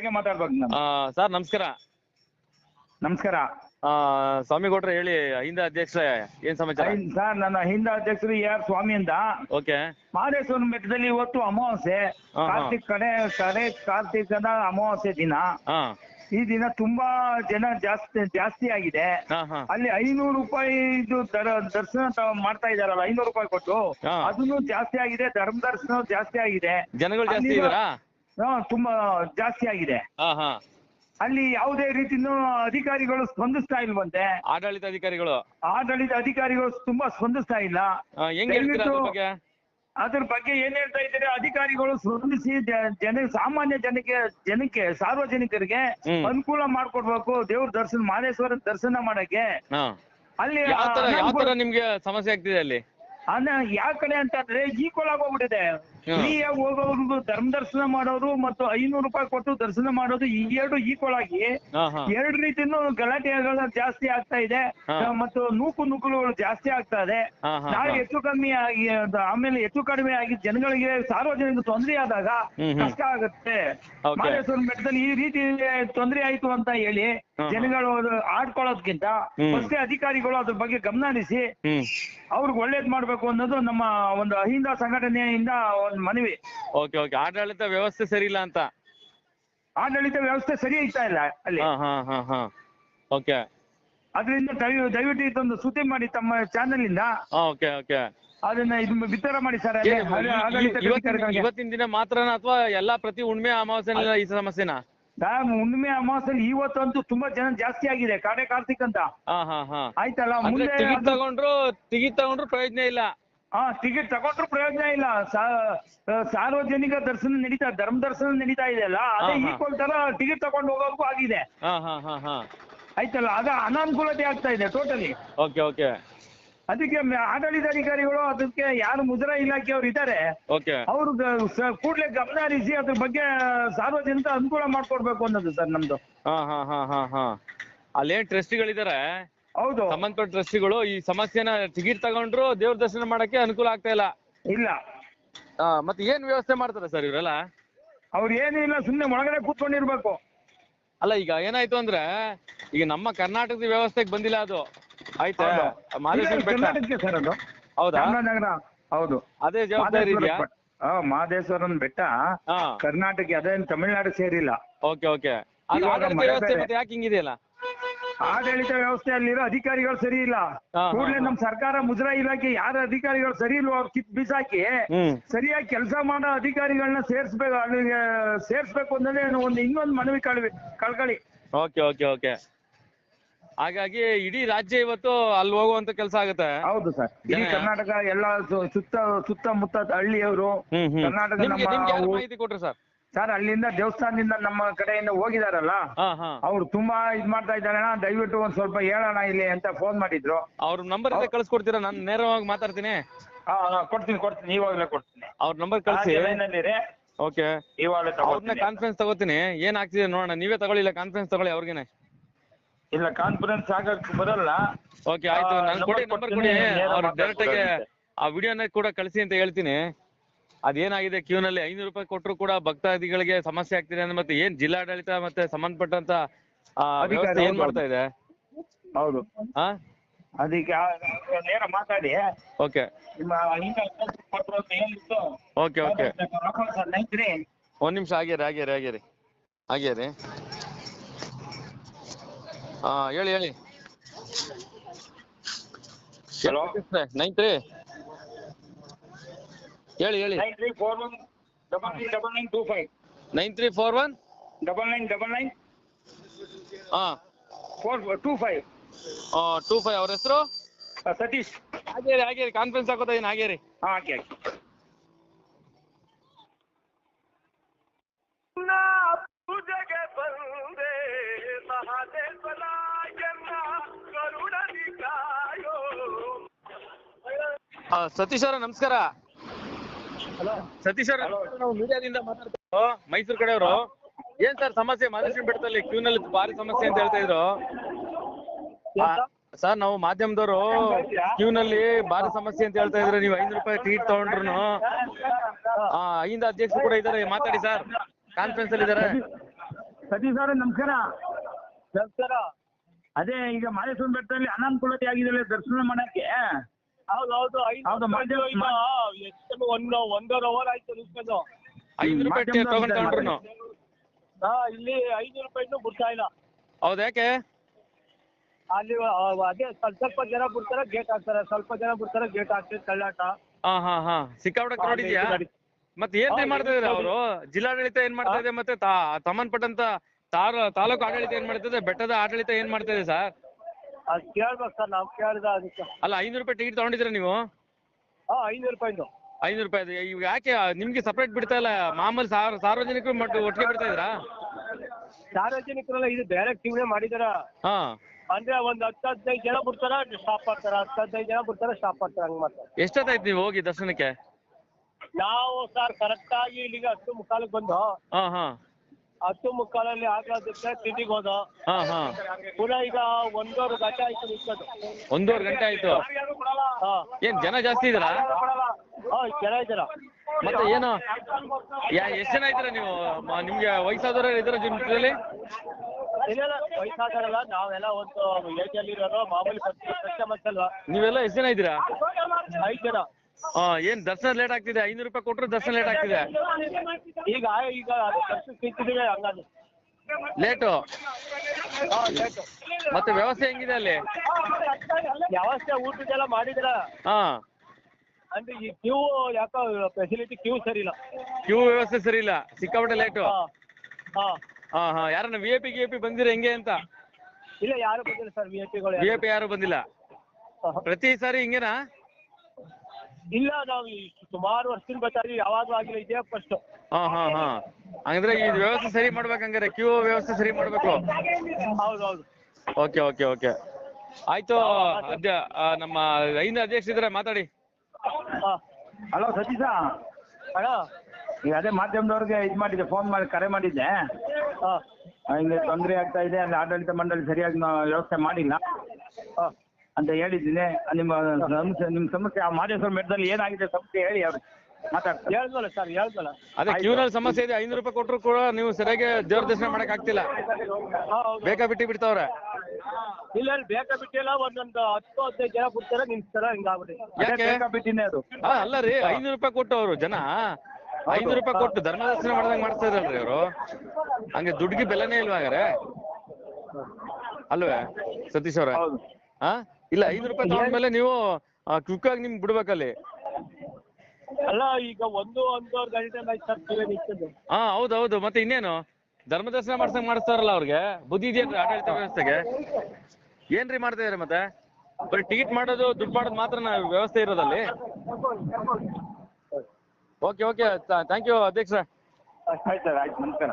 ಸರಿಯಾಗಿ ಮಾತಾಡ್ಬೇಕು ನಾನು. ಸರ್ ನಮಸ್ಕಾರ. ನಮಸ್ಕಾರ. ಆ, ಸ್ವಾಮಿಗೌಡ್ರೆ ಹೇಳಿ ಹಿಂದ ಅಧ್ಯಕ್ಷ ಏನ್ ಸಮಾಚಾರ? ಐ- ಸರ್ ನನ್ನ ಹಿಂದ ಅಧ್ಯಕ್ಷರು ಎ ಆರ್ ಸ್ವಾಮಿ ಅಂತ. ಓಕೆ. ಮಹದೇಶ್ವರ ಮಠದಲ್ಲಿ ಇವತ್ತು ಅಮಾವಾಸ್ಯೆ. ಹಾ, ಹಾ. ಕಾರ್ತಿಕ್ ಕಡೆ ಕಡೆ ಕಾರ್ತಿಕದ ಅಮಾವಾಸ್ಯೆ ದಿನ. ಹಾ. ಈ ದಿನ ತುಂಬಾ ಜನ ಜಾಸ್ತಿ ಜಾಸ್ತಿ ಆಗಿದೆ. ಹಾ ಹಾ. ಅಲ್ಲಿ ಐನೂರು ರೂಪಾಯಿ ಇದು ದರ ದರ್ಶನ ತ- ಮಾಡ್ತಾ ಇದಾರಲ್ಲ ಐನೂರು ರೂಪಾಯಿ ಕೊಟ್ಟು. ಹಾ. ಅದನ್ನು ಜಾಸ್ತಿ ಆಗಿದೆ ಧರ್ಮ ದರ್ಶನ ಜಾಸ್ತಿ ಆಗಿದೆ. ಜನಗಳು ಜಾಸ್ತಿ ಅಲ್ಲಿರೋ- ಇದಾರಾ? ಹಾ, ತುಂಬಾ ಜಾಸ್ತಿ ಆಗಿದೆ. ಹಾ ಹಾ. ಅಲ್ಲಿ ಯಾವುದೇ ರೀತಿನೂ ಅಧಿಕಾರಿಗಳು ಸ್ಪಂದಿಸ್ತಾ ಇಲ್ವಂತೆ. ಆಡಳಿತ ಅಧಿಕಾರಿಗಳು? ಆಡಳಿತ ಅಧಿಕಾರಿಗಳು ತುಂಬಾ ಸ್ಪಂದಿಸ್ತಾ ಇಲ್ಲ. ಆ, ಹೆಂಗ್ ಹೇಳ್ತೀರಾ ಅದ್ರ ದಯವಿಟ್ಟು ಬಗ್ಗೆ? ಅದ್ರ ಬಗ್ಗೆ ಏನ್ ಹೇಳ್ತಾ ಇದ್ದಾರೆ? ಅಧಿಕಾರಿಗಳು ಸ್ಪಂದಿಸಿ ಜ- ಜನ ಸಾಮಾನ್ಯ ಜನಕ್ಕೆ ಜನಕ್ಕೆ ಸಾರ್ವಜನಿಕರಿಗೆ ಹ್ಮ್. ಅನುಕೂಲ ಮಾಡ್ಕೊಡ್ಬೇಕು. ದೇವ್ರ ದರ್ಶನ ಮಹದೇಶ್ವರ ದರ್ಶನ ಮಾಡಕ್ಕೆ. ಹಾ. ಅಲ್ಲಿ ಯಾವ ತರ ಯಾವ ಅನಾನುಕೂಲ- ನಿಮ್ಗೆ ಸಮಸ್ಯೆ ಆಗ್ತಿದೆ ಅಲ್ಲಿ? ಅನ್ನ ಯಾವ ಕಡೆ ಅಂತಂದ್ರೆ ಈಕ್ವಲ್ ಆಗೋಗ್ಬಿಟ್ಟಿದೆ. ಫ್ರೀಯಾಗಿ ಹೋಗೋರು ಧರ್ಮ ದರ್ಶನ ಮಾಡೋರು ಮತ್ತು ಐನೂರು ರೂಪಾಯಿ ಕೊಟ್ಟು ದರ್ಶನ ಮಾಡೋದು ಈ ಎರಡು ಈಕ್ವಲ್ ಆಗಿ ಎರಡು ರೀತಿನೂ ಗಲಾಟೆಗಳು ಜಾಸ್ತಿ ಆಗ್ತಾ ಇದೆ. ಮತ್ತು ನೂಕು ನೂಕುಲುಗಳು ಜಾಸ್ತಿ ಆಗ್ತಾ ಇದೆ. ನಾಳೆ ಹೆಚ್ಚು ಕಮ್ಮಿ ಆಗಿ ಆಮೇಲೆ ಹೆಚ್ಚು ಕಡಿಮೆ ಆಗಿ ಜನಗಳಿಗೆ ಸಾರ್ವಜನಿಕ ತೊಂದರೆ ಆದಾಗ. ಕಷ್ಟ ಆಗುತ್ತೆ. ಮಹದೇಶ್ವರ ಬೆಟ್ಟದಲ್ಲಿ ಈ ರೀತಿ ತೊಂದರೆ ಆಯ್ತು ಅಂತ ಹೇಳಿ. ಜನಗಳು ಆಡ್ಕೊಳ್ಳೋದ್ಕಿಂತ ಮತ್ತೆ ಅಧಿಕಾರಿಗಳು ಅದ್ರ ಬಗ್ಗೆ ಗಮನ ಹರಿಸಿ ಅವ್ರಿಗೆ ಒಳ್ಳೇದ್ ಮಾಡ್ಬೇಕು ಅನ್ನೋದು ನಮ್ಮ ಒಂದು ಅಹಿಂದ ಸಂಘಟನೆಯಿಂದ ಒಂದು ಮನವಿ. Okay okay. ಆಡಳಿತ ವ್ಯವಸ್ಥೆ ಸರಿ ಇಲ್ಲ ಅಂತ? ಆಡಳಿತ ವ್ಯವಸ್ಥೆ ಸರಿ ಐತಾ ಇಲ್ಲ ಅಲ್ಲಿ. ಹಾ ಹಾ ಹಾ ಹಾ. ಓಕೆ. ಅದರಿಂದ ದಯ- ದಯವಿಟ್ಟು ಇದೊಂದು ಸುದ್ದಿ ಮಾಡಿ ತಮ್ಮ ಚಾನೆಲ್ ಇಂದ ಓಕೆ ಓಕೆ. ಅದನ್ನ ಇದು ಬಿತ್ತರ ಮಾಡಿ ಸರ್ ಇವತ್ತಿನ ದಿನ ಮಾತ್ರನಾ ಅಥವಾ ಎಲ್ಲಾ ಪ್ರತಿ ಹುಣ್ಣಿಮೆ ಅಮಾವಾಸ್ಯೆ ಈ ಸಮಸ್ಯೆನಾ? ಹುಣ್ಣಿಮೆ ಅಮಾವಾಸ್ಯೆ ಇವತ್ತಂತೂ ತುಂಬಾ ಜನ ಜಾಸ್ತಿ ಆಗಿದೆ ಕಾಡೆ ಕಾರ್ತಿಕ್ ಅಂತ. ಹಾ ಹಾ ಹಾ. ಆಯ್ತಲ್ಲ ಮುಂದೆ ತಗೊಂಡ್ರು ತೆಗಿ ತಗೊಂಡ್ರು ಪ್ರಯೋಜನ ಇಲ್ಲ. ಹಾ ಟಿಕೆಟ್ ತಗೊಂಡ್ರು ಪ್ರಯೋಜನ ಇಲ್ಲ. ಸಾರ್ವಜನಿಕ ದರ್ಶನ ನಡೀತಾ ಧರ್ಮ ದರ್ಶನ ನಡೀತಾ ಇದೆ ಅಲ್ಲ ಅದೇ. ಈಕ್ವಲ್ ತರ ಟಿಕೆಟ್ ತಗೊಂಡು ಹೋಗೋಕು ಆಗಿದೆ. ಆಯ್ತಲ್ಲ ಅದ ಅನಾನುಕೂಲತೆ ಆಗ್ತಾ ಇದೆ ಟೋಟಲಿ ಓಕೆ ಓಕೆ ಅದಕ್ಕೆ ಆಡಳಿತಾಧಿಕಾರಿಗಳು ಅದಕ್ಕೆ ಯಾರು ಮುದ್ರಾ ಇಲಾಖೆಯವರು ಇದ್ದಾರೆ. ಅವರು ಕೂಡಲೇ ಗಮನ ಹರಿಸಿ ಅದ್ರ ಬಗ್ಗೆ ಸಾರ್ವಜನಿಕ ಅನುಕೂಲ ಮಾಡ್ಕೊಡ್ಬೇಕು ಅನ್ನೋದು ಸರ್ ನಮ್ದು. ಹಾ ಹಾ ಹಾ ಹಾ ಹಾ. ಅಲ್ಲೇನ್ ಟ್ರಸ್ಟಿಗಳಿದಾರೆ ಹೌದು. ಸಂಬಂಧಪಟ್ಟ ಟ್ರಸ್ಟಿಗಳು ಈ ಸಮಸ್ಯೆನ ಟಿಕೆಟ್ ತಗೊಂಡ್ರು ದೇವ್ರ ದರ್ಶನ ಮಾಡಕ್ಕೆ ಅನುಕೂಲ ಆಗ್ತಾ ಇಲ್ಲ. ಇಲ್ಲ. ಆ, ಮತ್ತೆ ಏನ್ ವ್ಯವಸ್ಥೆ ಮಾಡ್ತಾರೆ ಸರ್ ಇವರೆಲ್ಲ? ಅವ್ರು ಏನೂ ಇಲ್ಲ ಸುಮ್ಮನೆ ಒಳಗಡೆ ಕೂತ್ಕೊಂಡಿರ್ಬೇಕು. ಅಲ್ಲ ಈಗ ಏನಾಯ್ತು ಅಂದ್ರೆ ಈಗ ನಮ್ಮ ಕರ್ನಾಟಕದ ವ್ಯವಸ್ಥೆಗೆ ಬಂದಿಲ್ಲ ಅದು. ಆಯ್ತಾ? ಹೌದು. ಮಹದೇಶ್ವರ ಇಲ್ಲ, ಬೆಟ್ಟ. ಕರ್ನಾಟಕಕ್ಕೆ ಸರ್ ಅದು. ಹೌದಾ? ಚಾಮರಾಜನಗರ. ಹೌದು. ಅದೇ ಜವಾಬ್ದಾರಿ ಮಹದೇಶ್ವರ ಇದೆಯಾ? ಬೆಟ್ಟ. ಆ, ಮಹದೇಶ್ವರನ ಬೆಟ್ಟ ಹಾ. ಕರ್ನಾಟಕ ಅದೇನ್ ತಮಿಳ್ನಾಡು ಸೇರಿಲ್ಲ. Okay okay. ಅದು ಇವಾಗ ಆಡಳಿತ ಮಳೆ ವ್ಯವಸ್ಥೆ ಬೇರೆ. ಮತ್ತೆ ಯಾಕೆ ಹಿಂಗಿದೆಯಲ್ಲ? ಆಡಳಿತ ವ್ಯವಸ್ಥೆಯಲ್ಲಿರೋ ಅಧಿಕಾರಿಗಳು ಸರಿ ಇಲ್ಲ. ಹಾ, ಹಾ, ಕೂಡಲೇ ಹಾ. ನಮ್ಮ ಸರ್ಕಾರ ಮುಜರಾ ಇಲಾಖೆ ಯಾರ ಅಧಿಕಾರಿಗಳು ಸರಿ ಇಲ್ವೋ ಅವ್ರು ಕಿತ್ ಬಿಸಾಕಿ ಹ್ಮ್. ಸರಿಯಾಗಿ ಕೆಲಸ ಮಾಡೋ ಅಧಿಕಾರಿಗಳನ್ನ ಸೇರ್ಸ್ಬೇಕು ಅಲ್ಲಿಗೆ ಸೇರ್ಸ್ಬೇಕು ಅಂದ್ರೆ ಒಂದು ಇನ್ನೊಂದು ಮನವಿ ಕಳ್ವಿ ಕಳ್ಕಳಿ. Okay okay okay. ಹಾಗಾಗಿ ಇಡೀ ರಾಜ್ಯ ಇವತ್ತು ಅಲ್ಲಿ ಹೋಗುವಂತ ಕೆಲಸ ಆಗುತ್ತೆ. ಹೌದು ಸರ್. ಇಡೀ ಜನ- ಕರ್ನಾಟಕ ಎಲ್ಲ ಸು- ಸುತ್ತ ಸುತ್ತಮುತ್ತ ಹಳ್ಳಿಯವರು ಹ್ಮ್ ಹ್ಮ್. ಕರ್ನಾಟಕ ನಿಮ್ಗೆ ನಮ್ಮ ನಿಮ್ಗೆ ಯಾರು ಊ- ಮಾಹಿತಿ ಕೊಟ್ರು ಸರ್? ಸರ್ ಅಲ್ಲಿಂದ ದೇವಸ್ಥಾನದಿಂದ ನಮ್ಮ ಕಡೆಯಿಂದ ಹೋಗಿದಾರಲ್ಲ ಹಾ ಹಾ. ಅವ್ರು ತುಂಬಾ ಇದ್ ಮಾಡ್ತಾ ಇದ್ದಾರೆ ದಯವಿಟ್ಟು ಒಂದ್ ಸ್ವಲ್ಪ ಹೇಳೋಣ ಇಲ್ಲಿ ಅಂತ ಫೋನ್ ಮಾಡಿದ್ರು. ಅವ್ರ ನಂಬರ್ ಇದೆ ಕಳ್ಸ್ಕೊಡ್ತೀರಾ? ನಾನು ನೇರವಾಗಿ ಮಾತಾಡ್ತೀನಿ. ಹಾ ಹಾ, ಕೊಡ್ತೀನಿ ಕೊಡ್ತೀನಿ. ಇವಾಗಲೇ ಕೊಡ್ತೀನಿ. ಅವ್ರ ನಂಬರ್ ಕಳ್ಸಿ. ಓಕೆ. ಇವಾಗಲೇ ಅವ್ರನ್ನ ತಗೊಳ್ತೀನಿ ಕಾನ್ಫರೆನ್ಸ್ ತಗೋತೀನಿ. ಏನ್ ಆಗ್ತಿದೆ ನೋಡೋಣ. ನೀವೇ ತಗೊಳ್ಳಿಲ್ಲ ಕಾನ್ಫರೆನ್ಸ್ ತಗೊಳ್ಳಿ ಅವ್ರಿಗೇನೆ. ಇಲ್ಲ ಕಾನ್ಫರೆನ್ಸ್ ಆಗಕ್ ಬರಲ್ಲ. ಓಕೆ ಆಯ್ತು. ಆ, ನಾನು ಕೊಡಿ ನಂಬರ್ ಕೊಡ್ತೀನಿ, ಕೊಡಿ. ನೇರ ಅವ್ರು ಡೈರೆಕ್ಟ್ ಆಗಿ. ಆ ವಿಡಿಯೋನ ಕೂಡ ಕಳಿಸಿ ಅಂತ ಹೇಳ್ತೀನಿ. ಅದೇನಾಗಿದೆ ಕ್ಯೂನಲ್ಲಿ ಐನೂರು ರೂಪಾಯಿ ಕೊಟ್ಟರು ಕೂಡ ಭಕ್ತಾದಿಗಳಿಗೆ ಸಮಸ್ಯೆ ಆಗ್ತಿದೆ ಅಂದ್ರೆ ಮತ್ತೆ ಏನ್ ಜಿಲ್ಲಾಡಳಿತ ಮತ್ತೆ ಸಂಬಂಧಪಟ್ಟಂತ ಆ, ಅಧಿಕಾರಿ ವ್ಯವಸ್ಥೆ ಏನ್ ಹೌದು. ಮಾಡ್ತಾ ಇದೆ? ಹೌದು. ಹಾ ಅದಕ್ಕೆ ಆ- ನೇರ ಮಾತಾಡಿ. ಓಕೆ. ನಿಮ್ಮ ಹಿಂದೆ ಕೊಟ್ಟರು ಅಂತ ಹೇಳಿತ್ತು ಓಕೆ ಓಕೆ. ಸರ್ ನೈತ್ರಿ ಒಂದ್ ನಿಮಿಷ ಆಗ್ಯಾರಿ ಆಗ್ಯಾರಿ ಆಗ್ಯಾರಿ ಆಗ್ಯಾರಿ ಹಾ ಹೇಳಿ ಹೇಳಿ. Hello? ನೈನ್ ತ್ರೀ ಹೇಳಿ ಹೇಳಿ. Nine three four one double nine double nine two five nine three four one double nine double nine ಹಾ. Four two five two five ಅವ್ರ ಹೆಸರು? ಸತೀಶ್. ಆಗ್ಯಾರಿ ರೀ ಕಾನ್ಫರೆನ್ಸ್ ಹಾಕೋತಾ ಏನು ಆಗ್ಯಾರಿ ಹಾಂ ಹಾಕಿ ಹಾಕಿ ಪೂಜೆಗೆ ಬಂದೆ ಸತೀಶ್ ಅವರ ನಮಸ್ಕಾರ. ಸತೀಶ್ ಸರ್. ನಾವು ಮೀಡಿಯಾದಿಂದ ಮಾತಾಡ್ತಿರೋ ಮೈಸೂರು ಕಡೆಯವರು. ಏನ್ ಸರ್ ಸಮಸ್ಯೆ? ಮಹದೇಶ್ವರ ಬೆಟ್ಟದಲ್ಲಿ ಕ್ಯೂನಲ್ಲಿ ಭಾರಿ ಸಮಸ್ಯೆ ಅಂತ ಹೇಳ್ತಾ ಇದ್ರು. ಸರ್ ನಾವು ಮಾಧ್ಯಮದವರು ಕ್ಯೂನಲ್ಲಿ ಭಾರಿ ಸಮಸ್ಯೆ ಅಂತ ಹೇಳ್ತಾ ಇದ್ರೆ. ನೀವು ಐನೂರು ರೂಪಾಯಿ ಟೀಟ್ ತಗೊಂಡ್ರು ಆ ಐಂದ ಅಧ್ಯಕ್ಷರು ಕೂಡ ಇದ್ದಾರೆ ಮಾತಾಡಿ ಸರ್. ಕಾನ್ಫರೆನ್ಸ್ ಅಲ್ಲಿ ಇದ್ದಾರೆ ಸತೀಶ್ ಸರ್ ನಮಸ್ಕಾರ. ನಮಸ್ಕಾರ. ಅದೇ ಈಗ ಮಾದೇಶ್ವರ ಬೆಟ್ಟದಲ್ಲಿ ಅನಾನುಕೂಲತೆ ಆಗಿದೆ ದರ್ಶನ ಮಾಡಕ್ಕೆ? ಹೌದು ಹೌದು ಮಾಧ್ಯಮ- ಎಷ್ಟು ಒಂದು ಒಂದೂವರೆ ಆಯ್ತು ನಿಲ್ಕೊಂಡು ಐದು ರೂಪಾಯಿ ಮಾಧ್ಯಮದವ್ರು ತಗೊಂಡ್ ಇದ್ದಾರೆ ತಗೊಂಡ್ರು. ಹಾ ಇಲ್ಲಿ ಐನೂರು ರೂಪಾಯಿನೂ ಬಿಡ್ತಾ ಇಲ್ಲ. ಹೌದು ಯಾಕೆ? ಅಲ್ಲಿ ಆ, ಅದೇ ಸ್ವಲ್ಪ ಸ್ವಲ್ಪ ಜನ ಬಿಡ್ತಾರೆ ಗೇಟ್ ಹಾಕ್ತಾರೆ. ಸ್ವಲ್ಪ ಜನ ಬಿಡ್ತಾರೆ ಗೇಟ್ ಹಾಕ್ತಾರೆ ತಳ್ಳಾಟ. ಹಾ ಹಾ ಹಾ. ಸಿಕ್ಕಾಪಟ್ಟೆ ಇದೆಯಾ? ಮತ್ತೆ ಏನ್ ಹಾ, ಮಾಡ್ತಾ ಇದಾರೆ. ಅವರು? ಜಿಲ್ಲಾಡಳಿತ ಏನ್ ಮಾಡ್ತಾ ಇದೆ ಮತ್ತೆ ತಾ- ಸಂಬಂಧಪಟ್ಟಂತ ತಾರ ತಾಲೂಕು ಆಡಳಿತ ಏನ್ ಮಾಡ್ತಾ ಇದೆ? ಬೆಟ್ಟದ ಆಡಳಿತ ಏನ್ ಮಾಡ್ತಾ ಇದೆ ಸರ್ ಅದು ಕೇಳ್ಬೇಕು ಸರ್ ನಾವು ಕೇಳಿದ ಅದಕ್ಕೆ. ಅಲ್ಲ ಐನೂರು ರೂಪಾಯಿ ಟಿಕೆಟ್ ತಗೊಂಡಿದ್ದೀರಾ ನೀವು? ಹಾ ಐನೂರು ರೂಪಾಯಿದು ಐನೂರು ರೂಪಾಯಿ ಅದು. ಯಾಕೆ ನಿಮ್ಗೆ ಸಪ್ರೇಟ್ ಬಿಡ್ತಾ ಇಲ್ಲ? ಮಾಮೂಲಿ ಸಾರ್ ಸಾರ್ವಜನಿಕರು ಮಟ್ಟ ಒಟ್ಟಿಗೆ ಬಿಡ್ತಾ ಇದ್ರ ಸಾರ್ವಜನಿಕರೆಲ್ಲ ಇದು ಬೇರೆ ಟಿವ್ನೇ ಮಾಡಿದಾರ. ಹಾ. ಅಂದ್ರೆ ಒಂದ್ ಹತ್ತು ಹದಿನೈದು ಜನ ಬಿಡ್ತಾರ ಸ್ಟಾಪ್ ಮಾಡ್ತಾರ. ಹತ್ತು ಹದಿನೈದು ಜನ ಬಿಡ್ತಾರ ಸ್ಟಾಪ್ ಮಾಡ್ತಾರ ಹಂಗ್ ಮಾಡ್ತಾರೆ. ಎಷ್ಟೊತ್ತಾಯ್ತು ನೀವು ಹೋಗಿ ದರ್ಶನಕ್ಕೆ? ನಾವು ಸರ್ ಕರೆಕ್ಟ್ ಆಗಿ ಇಲ್ಲಿಗೆ ಹತ್ತು ಮುಕ್ಕಾಲಿಗೆ ಬಂದು ಹಾ ಹಾ. ಹತ್ತು ಮುಕ್ಕಾಲಲ್ಲಿ ಆಗ್ಲಾದಕ್ಕೆ ಸಿಟಿಗೆ ಹೋದ. ಹಾ ಹಾ. ಪುನಃ ಈಗ ಒಂದೂವರೆ ಗಂಟೆ ಆಯ್ತು ನಿಂತ್ಕೊಂಡು ಒಂದೂವರೆ ಗಂಟೆ ಆಯ್ತು? ಹಾ. ಏನ್ ಜನ ಜಾಸ್ತಿ ಇದ್ದೀರಾ? ಹಾ ಜನ ಇದ್ದೀರಾ? ಮತ್ತೆ ಏನು? ಯಾ ಎಷ್ಟ್ ಜನ ಇದ್ದೀರಾ ನೀವು? ಮ- ನಿಮ್ಗೆ ವಯಸ್ಸಾದವ್ರು ಇದ್ರ ಜೊತೆಲಿ ಇಲ್ಲ ವಯಸ್ಸಾದಾರಲ್ಲ ನಾವೆಲ್ಲ ಒಂದು ಏಜಲ್ಲಿ ಇರೋರು ಮಾಮೂಲಿ ಕಸ್ಟಮರ್ಸ್ ಅಲ್ವಾ? ನೀವೆಲ್ಲ ಎಷ್ಟು ಜನ ಇದ್ದೀರಾ? ಐದು ಜನ. ಹಾ ಏನ್ ದರ್ಶನ ಲೇಟ್ ಆಗ್ತಿದೆ? ಐನೂರು ರೂಪಾಯಿ ಕೊಟ್ರು ದರ್ಶನ ಲೇಟ್ ಆಗ್ತಿದೆ. ಈಗ ಈಗ ಸಿಕ್ಕಿದ್ದೀವಿ ಲೇಟು ಮತ್ತೆ ವ್ಯವಸ್ಥೆ ಹೆಂಗಿದೆ ಅಲ್ಲಿ? ವ್ಯವಸ್ಥೆ ಊಟದೆಲ್ಲ ಮಾಡಿದ್ರ? ಹಾ. ಅಂದ್ರೆ ಈ ಕ್ಯೂ ಯಾಕೋ ಫೆಸಿಲಿಟಿ ಕ್ಯೂ ಸರಿ ಇಲ್ಲ. ಕ್ಯೂ ವ್ಯವಸ್ಥೆ ಸರಿ ಇಲ್ಲ. ಸಿಕ್ಕಾಪಟ್ಟೆ ಲೇಟು ಹಾ ಹಾ. ಯಾರನ್ನ ವಿ ಐ ಪಿ ಗಿ ಪಿ ಬಂದಿರ ಹೆಂಗೆ ಅಂತ? ಇಲ್ಲ ಯಾರು ಬಂದಿಲ್ಲ ಸರ್ ವಿ ಐ ಪಿಗಳು ವಿ ಐ ಪಿ ಯಾರು ಬಂದಿಲ್ಲ? ಪ್ರತಿ ಸಾರಿ ಹಿಂಗೇನಾ? ಇಲ್ಲ ನಾವು ಈ ಸುಮಾರು ವರ್ಷದಿಂದ ಬರ್ತಾ ಇದೀವಿ ಯಾವಾಗ್ಲೂ ಆಗಿಲ್ಲ ಇದೇ ಫಸ್ಟ್ ಹಾ ಹಾ ಹಾ. ಹಂಗಂದ್ರೆ ಈ ವ್ಯವಸ್ಥೆ ಸರಿ ಮಾಡ್ಬೇಕಂಗಾರೆ ಕ್ಯೂ ವ್ಯವಸ್ಥೆ ಸರಿ ಮಾಡ್ಬೇಕು. ಹೌದೌದು. ಹೌದು ಓಕೆ ಓಕೆ ಓಕೆ ಆಯ್ತು ಅಧ್ಯ ಆ, ನಮ್ಮ ಐದು ಅಧ್ಯಕ್ಷರಿದ್ರೆ ಮಾತಾಡಿ. ಹಾ. ಹಲೋ ಸತೀಶ. ಹಲೋ. ಈಗ ಅದೇ ಮಾಧ್ಯಮದವ್ರಿಗೆ ಇದು ಮಾಡಿದ್ದೆ ಫೋನ್ ಮಾಡಿ ಕರೆ ಮಾಡಿದ್ದೆ. ಹಾ ಹಿಂಗೆ ತೊಂದರೆ ಆಗ್ತಾ ಇದೆ ಅಲ್ಲಿ ಆಡಳಿತ ಮಂಡಳಿ ಸರಿಯಾಗಿ ವ್ಯವಸ್ಥೆ ಮಾಡಿಲ್ಲ. ಹಾ. ಅಂತ ಹೇಳಿದ್ದೀನಿ. ನಿಮ್ಮ ಸಮಸ್ಯೆ ನಿಮ್ಮ ಸಮಸ್ಯೆ ಆ ಮಾದೇಶ್ವರ ಬೆಟ್ಟದಲ್ಲಿ ಏನಾಗಿದೆ ಸಮಸ್ಯೆ ಹೇಳಿ ಅವ್ರು ಮಾತಾಡ್ತಾರೆ. ಹೇಳ್ದಲ್ಲ ಸರ್ ಹೇಳ್ದಲ್ಲ. ಅದೇ ಕ್ಯೂನಲ್ಲಿ ಸಮಸ್ಯೆ ಇದೆ ಐನೂರು ರೂಪಾಯಿ ಕೊಟ್ಟರು ಕೂಡ ನೀವು ಸರಿಯಾಗಿ ದೇವ್ರ ದರ್ಶನ ಮಾಡಕ್ ಆಗ್ತಿಲ್ಲ. ಬೇಕಾ ಬಿಟ್ಟು ಬಿಡ್ತಾವ್ರೆ. ಇಲ್ಲ ಇಲ್ಲಿ ಬೇಕಾ ಬಿಟ್ಟಿಲ್ಲ ಒಂದೊಂದು ಹತ್ತು ಹದಿನೈದು ಜನ ಬಿಡ್ತಾರೆ ಸರ ಹಿಂಗಾಗ್ಬಿಟ್ಟಿದೆ ಯಾಕೆ? ಬೇಕಾಬಿಟ್ಟಿನೇ ಅದು. ಆ, ಅಲ್ಲ ರೀ ಐನೂರು ರೂಪಾಯಿ ಕೊಟ್ಟು ಅವರು ಜನ. ಐನೂರು ರೂಪಾಯಿ ಕೊಟ್ಟು ಧರ್ಮ ದರ್ಶನ ಮಾಡ್ದಂಗ್ ಮಾಡ್ತಾ ಇದ್ರಲ್ರಿ ಅವರು. ಹಂಗೆ ದುಡ್ಡಿಗೆ ಬೆಲೆನೇ ಇಲ್ವಾ ಹಾಗಾರೆ ಅಲ್ವೇ? ಸತೀಶ್ ಅವ್ರೆ? ಹೌದು. ಹಾ? ಇಲ್ಲ ಐದು ರೂಪಾಯಿ ತಗೊಂಡ್ಮೇಲೆ ನೀವು ಕ್ವಿಕ್ ಆಗಿ ನಿಮ್ಗೆ ಬಿಡ್ಬೇಕಲ್ಲಿ. ಅಲ್ಲ ಈಗ ಒಂದು ಒಂದೂವರೆ ಗಂಟೆ ಆಯ್ತು ಹಾ ಹೌದು ಹೌದು ಮತ್ತೆ ಇನ್ನೇನು? ಧರ್ಮದರ್ಶನ ಮಾಡ್ಸಂಗ್ ಮಾಡಿಸ್ತಾರಲ್ಲ ಅವ್ರಿಗೆ? ಬುದ್ಧಿ ಇದೆಯಾ ಆಡಳಿತ ವ್ಯವಸ್ಥೆಗೆ? ಏನ್ರಿ ಮಾಡ್ತಾ ಇದಾರೆ ಮತ್ತೆ? ಬರೀ ಟಿಕೆಟ್ ಮಾಡೋದು ದುಡ್ಡು ಮಾಡೋದು ಮಾತ್ರ ವ್ಯವಸ್ಥೆ ಇರೋದಲ್ಲಿ? ಓಕೆ ಓಕೆ ಥ್ಯಾಂಕ್ ಯು ಅಧ್ಯಕ್ಷ ಆಯ್ತು ಸರ್ ಆಯ್ತು ನಮಸ್ಕಾರ.